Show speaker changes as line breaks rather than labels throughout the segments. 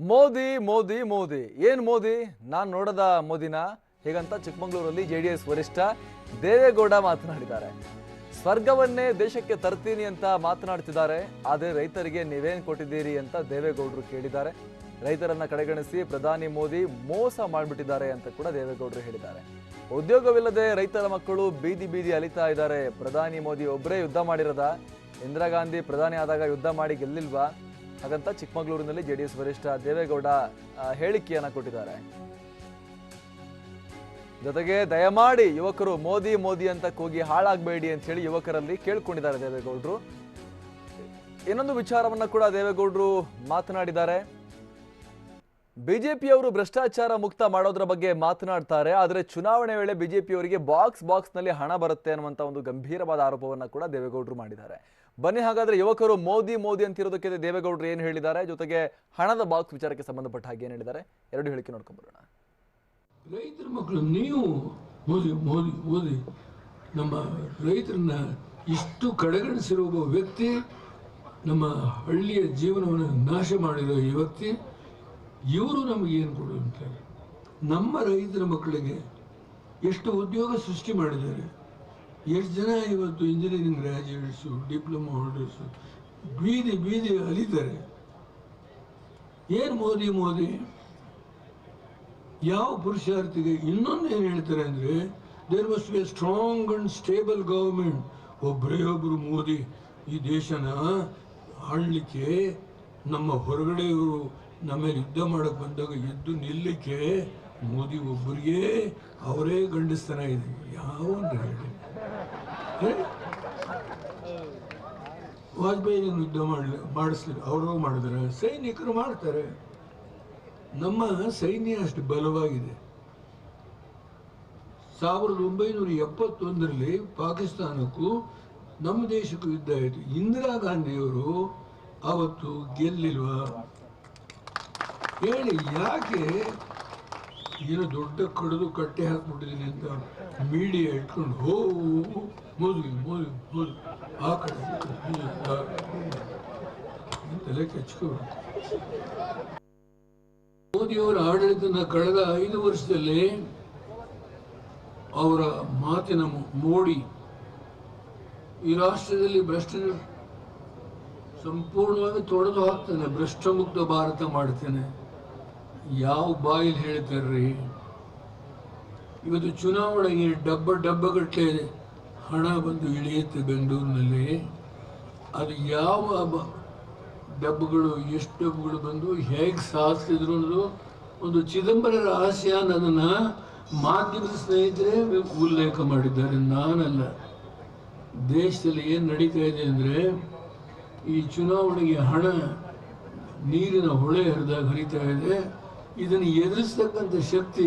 ಮೋದಿ ಮೋದಿ ಮೋದಿ. ಏನು ಮೋದಿ? ನಾನು ನೋಡದ ಮೋದಿನ. ಹೀಗಂತ ಚಿಕ್ಕಮಗಳೂರಲ್ಲಿ ಎಸ್ ವರಿಷ್ಠ ದೇವೇಗೌಡ ಮಾತನಾಡಿದ್ದಾರೆ. ಸ್ವರ್ಗವನ್ನೇ ದೇಶಕ್ಕೆ ತರ್ತೀನಿ ಅಂತ ಮಾತನಾಡ್ತಿದ್ದಾರೆ. ಆದರೆ ರೈತರಿಗೆ ನೀವೇನು ಕೊಟ್ಟಿದ್ದೀರಿ ಅಂತ ದೇವೇಗೌಡರು ಕೇಳಿದ್ದಾರೆ. ರೈತರನ್ನ ಕಡೆಗಣಿಸಿ ಪ್ರಧಾನಿ ಮೋದಿ ಮೋಸ ಮಾಡಿಬಿಟ್ಟಿದ್ದಾರೆ ಅಂತ ಕೂಡ ದೇವೇಗೌಡರು ಹೇಳಿದ್ದಾರೆ. ಉದ್ಯೋಗವಿಲ್ಲದೆ ರೈತರ ಮಕ್ಕಳು ಬೀದಿ ಬೀದಿ ಅಲಿತಾ ಇದ್ದಾರೆ. ಪ್ರಧಾನಿ ಮೋದಿ ಒಬ್ಬರೇ ಯುದ್ಧ ಮಾಡಿರದ? ಇಂದಿರಾ ಗಾಂಧಿ ಪ್ರಧಾನಿ ಆದಾಗ ಯುದ್ಧ ಮಾಡಿ ಗೆಲ್ಲಿಲ್ವಾ? ಹಾಗಂತ ಚಿಕ್ಕಮಗಳೂರಿನಲ್ಲಿ ಜೆಡಿಎಸ್ ವರಿಷ್ಠ ದೇವೇಗೌಡ ಹೇಳಿಕೆಯನ್ನ ಕೊಟ್ಟಿದ್ದಾರೆ. ಜೊತೆಗೆ ದಯಮಾಡಿ ಯುವಕರು ಮೋದಿ ಮೋದಿ ಅಂತ ಕೂಗಿ ಹಾಳಾಗಬೇಡಿ ಅಂತ ಹೇಳಿ ಯುವಕರಲ್ಲಿ ಕೇಳ್ಕೊಂಡಿದ್ದಾರೆ ದೇವೇಗೌಡರು. ಇನ್ನೊಂದು ವಿಚಾರವನ್ನ ಕೂಡ ದೇವೇಗೌಡರು ಮಾತನಾಡಿದ್ದಾರೆ. ಬಿಜೆಪಿಯವರು ಭ್ರಷ್ಟಾಚಾರ ಮುಕ್ತ ಮಾಡೋದ್ರ ಬಗ್ಗೆ ಮಾತನಾಡ್ತಾರೆ, ಆದರೆ ಚುನಾವಣೆ ವೇಳೆ ಬಿಜೆಪಿಯವರಿಗೆ ಬಾಕ್ಸ್ ಬಾಕ್ಸ್ನಲ್ಲಿ ಹಣ ಬರುತ್ತೆ ಅನ್ನುವಂತ ಒಂದು ಗಂಭೀರವಾದ ಆರೋಪವನ್ನ ಕೂಡ ದೇವೇಗೌಡರು ಮಾಡಿದ್ದಾರೆ. ಬನ್ನಿ, ಹಾಗಾದ್ರೆ ಯುವಕರು ಮೋದಿ ಮೋದಿ ಅಂತಿರೋದಕ್ಕೆ ದೇವೇಗೌಡರು ಏನು ಹೇಳಿದ್ದಾರೆ? ಜೊತೆಗೆ ಹಣದ ಬಾಕ್ಸ್ ವಿಚಾರಕ್ಕೆ ಸಂಬಂಧಪಟ್ಟ ಹಾಗೆ ಏನು ಹೇಳಿದ್ದಾರೆ? ಎರಡು ಹೇಳಿಕೆ ನೋಡ್ಕೊಂಡ್ಬರೋಣ
ರೈತರ ಮಕ್ಕಳು, ನೀವು ಮೋದಿ ಮೋದಿ ಮೋದಿ, ನಮ್ಮ ರೈತರನ್ನ ಇಷ್ಟು ಕಡೆಗಣಿಸಿರೋ ಒಬ್ಬ ವ್ಯಕ್ತಿ, ನಮ್ಮ ಹಳ್ಳಿಯ ಜೀವನವನ್ನು ನಾಶ ಮಾಡಿರೋ ಈ ವ್ಯಕ್ತಿ, ಇವರು ನಮಗೇನು ಕೊಡುವಂತಾರೆ ನಮ್ಮ ರೈತರ ಮಕ್ಕಳಿಗೆ ಎಷ್ಟು ಉದ್ಯೋಗ ಸೃಷ್ಟಿ ಮಾಡಿದ್ದಾರೆ. ಎಷ್ಟು ಜನ ಇವತ್ತು ಇಂಜಿನಿಯರಿಂಗ್ ಗ್ರ್ಯಾಜುಯೇಟ್ಸು ಡಿಪ್ಲೊಮಾ ಹೋಲ್ಡರ್ಸು ಬೀದಿ ಬೀದಿ ಅಲಿತಾರೆ. ಏನು ಮೋದಿ ಮೋದಿ? ಯಾವ ಪುರುಷಾರ್ಥಿಗೆ ಇನ್ನೊಂದು ಏನು ಹೇಳ್ತಾರೆ ಅಂದರೆ there must be strong and stable government ಒಬ್ಬರೇ ಒಬ್ಬರು ಮೋದಿ ಈ ದೇಶನ ಆಳ್ಲಿಕ್ಕೆ, ನಮ್ಮ ಹೊರಗಡೆಯವರು ನಮ್ಮ ಯುದ್ಧ ಮಾಡೋಕ್ಕೆ ಬಂದಾಗ ಎದ್ದು ನಿಲ್ಲಕ್ಕೆ ಮೋದಿ ಒಬ್ಬರಿಗೆ ಅವರೇ ಗಂಡಸ್ತನ ಇದೆ ಯಾವ ಹೇಳಿ? ವಾಜಪೇಯಿ ಯುದ್ಧ ಮಾಡಲಿ ಮಾಡಿಸ್ಲಿಲ್ಲ ಅವರು ಮಾಡಿದ್ರೆ ಸೈನಿಕರು ಮಾಡ್ತಾರೆ. ನಮ್ಮ ಸೈನ್ಯ ಅಷ್ಟು ಬಲವಾಗಿದೆ. ಸಾವಿರದ ಒಂಬೈನೂರ ಎಪ್ಪತ್ತೊಂದರಲ್ಲಿ ಪಾಕಿಸ್ತಾನಕ್ಕೂ ನಮ್ಮ ದೇಶಕ್ಕೂ ಯುದ್ಧ ಆಯಿತು. ಇಂದಿರಾ ಗಾಂಧಿಯವರು ಅವತ್ತು ಗೆಲ್ಲಿಲ್ವಾ? ಹೇಳಿ, ಯಾಕೆ ಏನೋ ದೊಡ್ಡ ಕಡಿದು ಕಟ್ಟೆ ಹಾಕ್ಬಿಟ್ಟಿದ್ದೀನಿ ಅಂತ ಮೀಡಿಯಾ ಇಟ್ಕೊಂಡು, ಹೋ, ಮೋದಿ ಮೋದಿ ಮೋದಿ, ಆ ಕಡೆ ತಲೆ ಕೆಚ್ಕೋಬೇಕು ಮೋದಿಯವರ ಆಡಳಿತನ ಕಳೆದ ಐದು ವರ್ಷದಲ್ಲಿ ಅವರ ಮಾತಿನ ಮೋಡಿ ಈ ರಾಷ್ಟ್ರದಲ್ಲಿ ಭ್ರಷ್ಟ ಸಂಪೂರ್ಣವಾಗಿ ತೊಡೆದು ಹಾಕ್ತಾನೆ ಭ್ರಷ್ಟಮುಕ್ತ ಭಾರತ ಮಾಡ್ತೇನೆ. ಯಾವ ಬಾಯಲ್ಲಿ ಹೇಳ್ತಾರ್ರಿ ಇವತ್ತು ಚುನಾವಣೆಗೆ ಡಬ್ಬ ಡಬ್ಬಗಟ್ಟಲೆ ಹಣ ಬಂದು ಇಳಿಯುತ್ತೆ ಬೆಂಗಳೂರಿನಲ್ಲಿ. ಅದು ಯಾವ ಡಬ್ಬಗಳು, ಎಷ್ಟು ಡಬ್ಬಗಳು ಬಂದು, ಹೇಗೆ ಸಾಧಿಸಿದ್ರು ಅನ್ನೋದು ಒಂದು ಚಿದಂಬರ ರಹಸ್ಯ ನನ್ನನ್ನು ಮಾಧ್ಯಮದ ಸ್ನೇಹಿತರೆ ಉಲ್ಲೇಖ ಮಾಡಿದ್ದಾರೆ. ನಾನಲ್ಲ. ದೇಶದಲ್ಲಿ ಏನು ನಡೀತಾ ಇದೆ ಅಂದರೆ, ಈ ಚುನಾವಣೆಗೆ ಹಣ ನೀರಿನ ಹೊಳೆ ಹರಿದಾಗ ಹರಿತಾ ಇದೆ. ಇದನ್ನು ಎದುರಿಸ್ತಕ್ಕಂಥ ಶಕ್ತಿ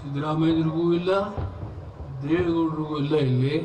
ಸಿದ್ದರಾಮಯ್ಯರಿಗೂ ಇಲ್ಲ ದೇವೇಗೌಡರಿಗೂ ಇಲ್ಲ ಇಲ್ಲಿ.